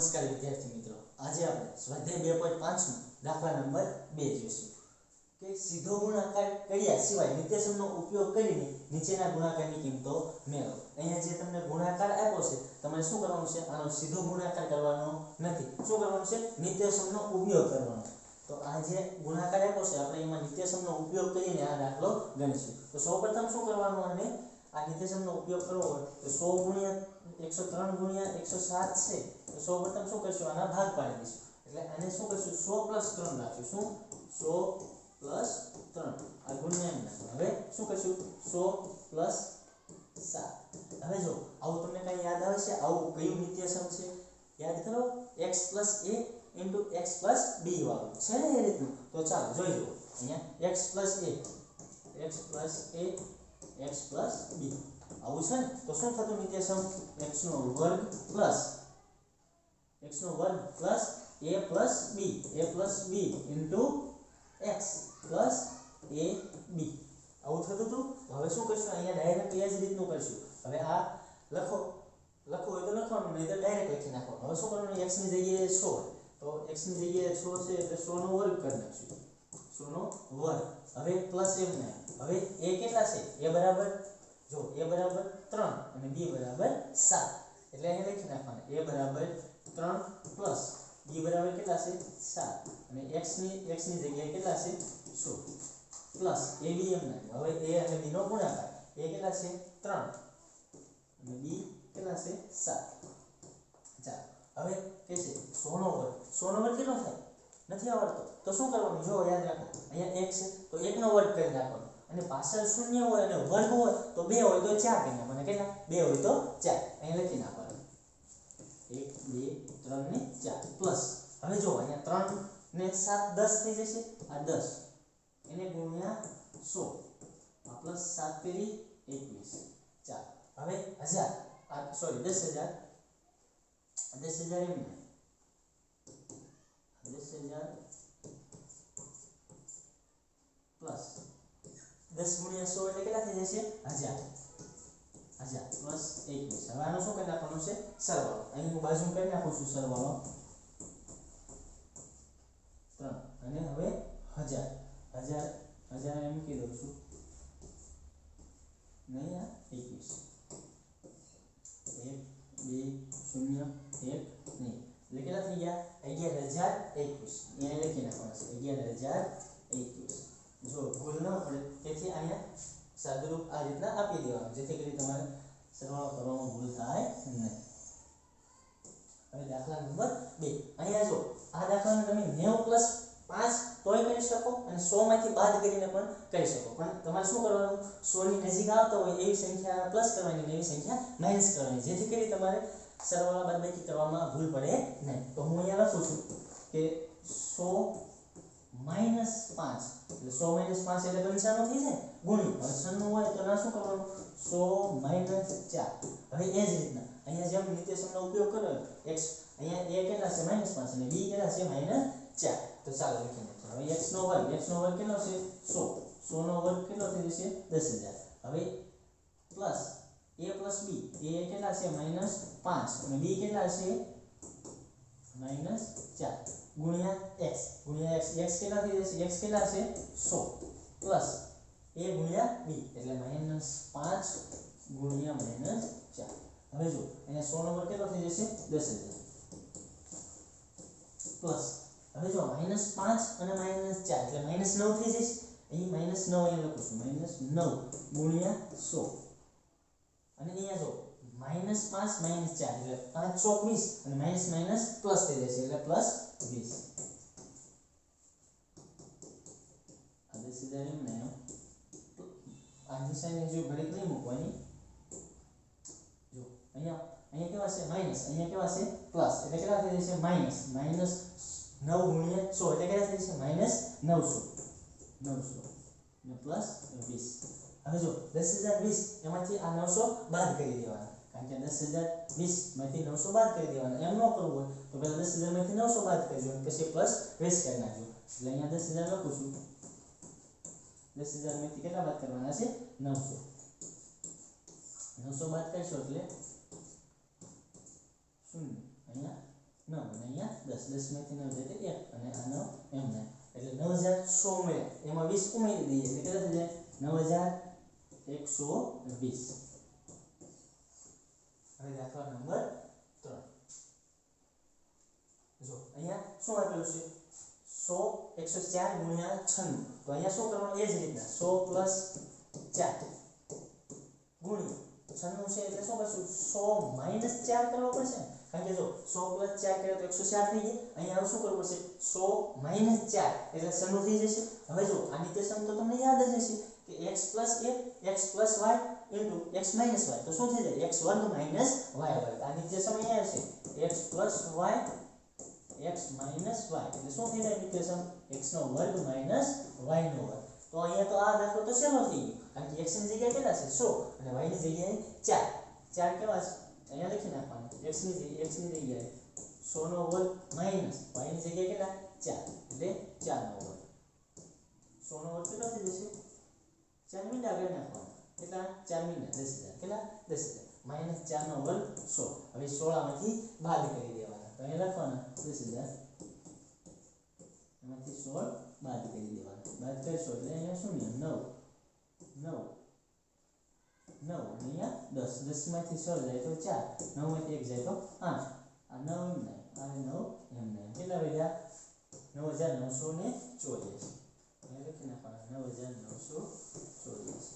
નમસ્કાર વિદ્યાર્થી મિત્રો. આજે આપણે સ્વાધ્યાય બે પોઈન્ટ પાંચમાં દાખલા નંબર બે જોઈશું. કે સીધો ગુણાકાર કર્યા સિવાય નિર્દેશનનો ઉપયોગ કરીને નીચેના ગુણાકારની કિંમતો મેળવો. અહીંયા જે તમને ગુણાકાર આપ્યો છે, તમારે શું કરવાનું છે? આનો સીધો ગુણાકાર કરવાનો નથી. શું કરવાનું છે? નિર્દેશનનો ઉપયોગ કરવાનો. તો આ જે ગુણાકાર આપ્યો છે, આપણે એમાં નિર્દેશનનો ઉપયોગ કરીને આ દાખલો ગણીશું. તો સૌપ્રથમ શું કરવાનું અને આ નિર્દેશનનો ઉપયોગ કરવો હોય તો સો ગુણ્યા એકસો ત્રણ ગુણ્યા એકસો સાત છે, તો સૌપ્રથમ શું કરશું? આના ભાગ પાડી દઈશું. એટલે આને શું કરશું? સો પ્લસ ત્રણ રાખશું. શું? સો પ્લસ ત્રણ. આ ગુણ્યા એમ નાખો હવે શું કરશું? સો પ્લસ સાત. હવે જો, આવું તમને કઈ યાદ આવે છે? આવું કયું નિત્યસમ છે? યાદ કરો? x plus a into x plus b વાળું. છે ને એ રીતનું? તો ચાલો, જોઈ લો અહીંયા x plus a x plus a x plus b. આવું છે ને તો શું થતું નિત્યસમ x નો વર્ગ પ્લસ x નો વર્ગ plus a plus b, a plus b into x plus a b. આવું થતું હતું તો હવે શું કરશું અહીંયા ડાયરેક્ટ એ જ રીતનું કરશું હવે આ લખો લખવું હોય તો લખવાનું નહીં તો ડાયરેક્ટ લખી નાખવાનું હવે શું કરવાનું x ની જગ્યાએ 6 તો x ની જગ્યાએ 6 છે એટલે 100 નો વર્ગ કરી નાખશું 100 નો વર્ગ. હવે પ્લસ એમ ને હવે a કેટલા છે a બરાબર જો a બરાબર 3 અને b બરાબર 7 એટલે અહીં લખી નાખવાનું. a બરાબર 3 પ્લસ b બરાબર કેટલા છે 7 અને x ની x ની જગ્યાએ કેટલા છે 100 પ્લસ a b એમ ના હવે a અને b નો ગુણાકાર. a કેટલા છે? 3 અને b કેટલા છે 7 ચાલો. હવે કે છે? 100 નો વર્ગ. 100 નો વર્ગ કેટલો થાય? નથી આવડતો. તો શું કરવાનું? જો યાદ રાખો. અહીંયા 1 છે. તો 1 નો વર્ગ કરી નાખવાનો અને પાછળ શૂન્ય હોય અને વર્ગ હોય, તો બે હોય તો 4 કરી નાખવાના કેટલા? બે હોય તો ચાર. અહીં લખી નાખવાનું. 1 2 3 ને ચાર. પ્લસ હવે જો, અહીંયા ત્રણ ને સાત દસ થઈ જશે. આ દસ. એને ગુણ્યા સો. આ પ્લસ 7 તેરી 21 ચાલો હવે હજાર. આ સોરી 10000 10000 એમ નહીં. 10000 પ્લસ 10 ગુણ્યા 100 એટલે કેટલા થઈ જશે 1000 1000 પ્લસ 21 હવે આનો શું કરી નાખવાનું છે સરવાળો અહીં હું બાજુ કરી નાખું છું સરવાળો 3 અને હવે 1000 1000 1000 એમ કહી દઉં છું નહીં આ 21 એક બે શૂન્ય એક નહીં એટલે કેટલા થઈ ગયા અગિયાર હજાર એકવીસ અહીંયા લખી નાખવાના છે અગિયાર હજાર એકવીસ જો ભૂલ ન તેથી અહીંયા સાદુરૂપ આ રીતના આપી દેવાનું, જેથી કરી તમારે સરવાળો કરવામાં ભૂલ થાય નહીં. હવે દાખલા નંબર બે. અહીંયા જો આ દાખલાને તમે નેવું પ્લસ પાંચ તોય કરી શકો અને સો માંથી બાદ કરીને પણ કરી શકો. પણ તમારે શું કરવાનું? સો ની નજીક આવતા હોય એવી સંખ્યા પ્લસ કરવાની એવી સંખ્યા માઇનસ કરવાની, જેથી કરી તમારે સરવાળા બાદબાકી કરવામાં ભૂલ પડે નહીં. તો હું અહીંયા લખું છું કે સો માઇનસ પાંચ. એટલે સો માઇનસ પાંચ એટલે પંચાણું થઈ જાય. ગુણ્યું. હવે છન્નું હોય તો ના શું કરવાનું? સો માઇનસ ચાર. હવે એ જ રીતના. અહીંયા જેમ નિત્યસમનો ઉપયોગ કર્યો, એક્સ અહીંયા એ કેટલા છે? માઇનસ પાંચ. અને બી કેટલા છે? માઇનસ ચાર. તો ચાલો લખી નાખીએ હવે એક્સ નો વર્ગ. એક્સ નો વર્ગ કેટલો છે? સો. સો નો વર્ગ કેટલો થઈ જશે? દસ હજાર. હવે પ્લસ એ પ્લસ બી. એ કેટલા છે? માઇનસ પાંચ. અને બી કેટલા છે? માઇનસ ચાર. ગુણ્યા એક્સ ગુણ્યા એક્સ એક્સ કેટલા થઈ જશે? એક્સ કેટલા છે સો. પ્લસ એ ગુણ્યા બી એટલે માઇનસ પાંચ ગુણ્યા માઇનસ ચાર. હવે જો અહીંયા સો નંબર કેટલો થઈ જશે? દસ હજાર. પ્લસ, હવે જો માઇનસ પાંચ અને માઇનસ ચાર. એટલે માઇનસ નવ થઈ જશે. અહીં માઇનસ નવ અહીંયા લખું છું. માઇનસ નવ ગુણ્યા સો. અને અહીંયા જો માઇનસ પાંચ, માઇનસ ચાર. એટલે પાંચ ચોક વીસ અને માઇનસ માઇનસ પ્લસ થઈ જશે એટલે પ્લસ વીસ. આ દસ હજાર એમ ને એમ. આ જો ઘડી નહીં મૂકવાની. જો, અહીંયા અહીંયા કેવા છે? માઇનસ. અહીંયા કેવા છે? પ્લસ. એટલે કેટલા થઈ જશે? માઇનસ. માઇનસ નવ ગુણ્યા સો. એટલે થઈ જશે? માઇનસ નવસો. નવસો. પ્લસ વીસ. હવે જો, દસ હજાર વીસ એમાંથી આ નવસો બાદ કરી દેવાના. કે દસ હજાર વીસમાંથી નવસો બાદ કરી દેવાના. એમ ન કરવું હોય તો પહેલા દસ હજારમાંથી નવસો બાદ દેવાનું પછી પ્લસ વીસ કરી નાખજો. એટલે અહીંયા દસ હજાર લખું છું. દસ હજારમાંથી કેટલા બાદ કરવાના છે? નવસો. નવસો બાદ કરશો એટલે શૂન્ય. અહીંયા નવ અને અહીંયા દસ. દસમાંથી નવ જાય એક અને આ નવ એમને એટલે નવ હજાર સો મળે એમાં વીસ ઉમેરી દઈએ એટલે કેટલા થઈ જાય? નવ હજાર એકસો વીસ. દાખલા નંબર ત્રણ જો અહીંયા શું આપેલું છે સો એકસો ચાર ગુણ્યા છન્નું તો અહીંયા શું કરવાનું એ જ રીતના સો પ્લસ ચાર ગુણ્યા છન્નું છે એટલે શું કરશું સો માઇનસ ચાર કરવો પડશે કારણ કે જો સો પ્લસ ચાર કરે તો એકસો ચાર થઈ જાય અહીંયા શું કરવું પડશે સો માઇનસ ચાર એટલે સન્નું થઈ જશે હવે જો આ સમ તો તમને યાદ જ હશે કે એક્સ પ્લસ એક x plus y into x minus y તો શું થઈ જાય એક્સ વર્ગ માઇનસ વાય વર્ગ આ નિત્યસમ અહીંયા આવશે x plus y x minus y એટલે શું થઈ જાય નિત્યસમ એક્સ નો વર્ગ માઇનસ વાય નો વર્ગ તો અહીંયા તો આ દાખલો તો શેનો થઈ ગયો કારણ કે x ની જગ્યાએ કેટલા છે 100 અને y ની જગ્યાએ 4 4 કેવા છે અહીંયા લખી નાખવાનું x ની જગ્યાએ x ની જગ્યાએ 100 નો વર્ગ માઇનસ y ની જગ્યાએ કેટલા 4 એટલે 4 નો વર્ગ 100 નો વર્ગ કેટલો થઈ જશે 4 આગળ નાખવાનું કેટલા 4 મીંડા 10000 કેટલા? 10000 માઇનસ 4 નો વર્ગ સો હવે 16 માંથી બાદ કરી દેવાના. તો અહીંયા લખવાના, દસ હજાર. એમાંથી સોળ બાદ કરી દેવાના. બાદ કરશો એટલે અહીંયા શું નવ. 9 નવ નવ અહીંયા દસ. દસમાંથી છ જાય તો ચાર. નવમાંથી એક જાય તો આઠ. આ નવ એમ નહીં. આ નવ એમ નહીં. કેટલા વધ્યા? નવ હજાર નવસો ને ચોવીસ અહીંયા લખી નાખવાના નવ હજાર નવસો ચોવીસ